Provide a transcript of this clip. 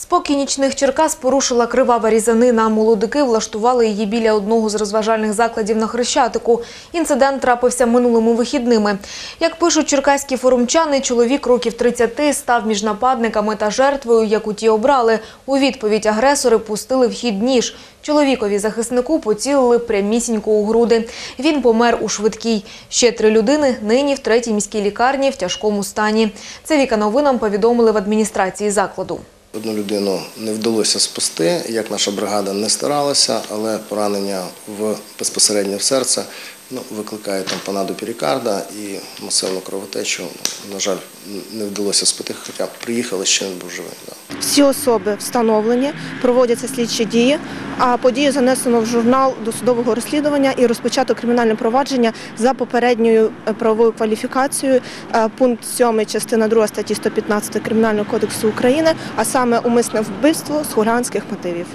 Спокій нічних Черкас порушила кривава різанина. Молодики влаштували її біля одного з розважальних закладів на Хрещатику. Інцидент трапився минулими вихідними. Як пишуть черкаські форумчани, чоловік років 30 став між нападниками та жертвою, яку ті обрали. У відповідь агресори пустили в хід ніж. Чоловікові захиснику поцілили прямісінько у груди. Він помер у швидкій. Ще три людини нині в третій міській лікарні в тяжкому стані. Це Віка новинам повідомили в адміністрації закладу. Одну людину не вдалося спасти, як наша бригада не старалася, але поранення в безпосередньо в серце ну, викликає там панаду перікарда і масивну кровотечу. На жаль, не вдалося спасти, хоча приїхали ще не був живий. Да. Всі особи встановлені, проводяться слідчі дії, а подію занесено в журнал досудового розслідування і розпочато кримінальне провадження за попередньою е, правовою кваліфікацією. Е, Пункт 7 частина 2 статті 115 Кримінального кодексу України, а саме умисне вбивство з хуліганських мотивів.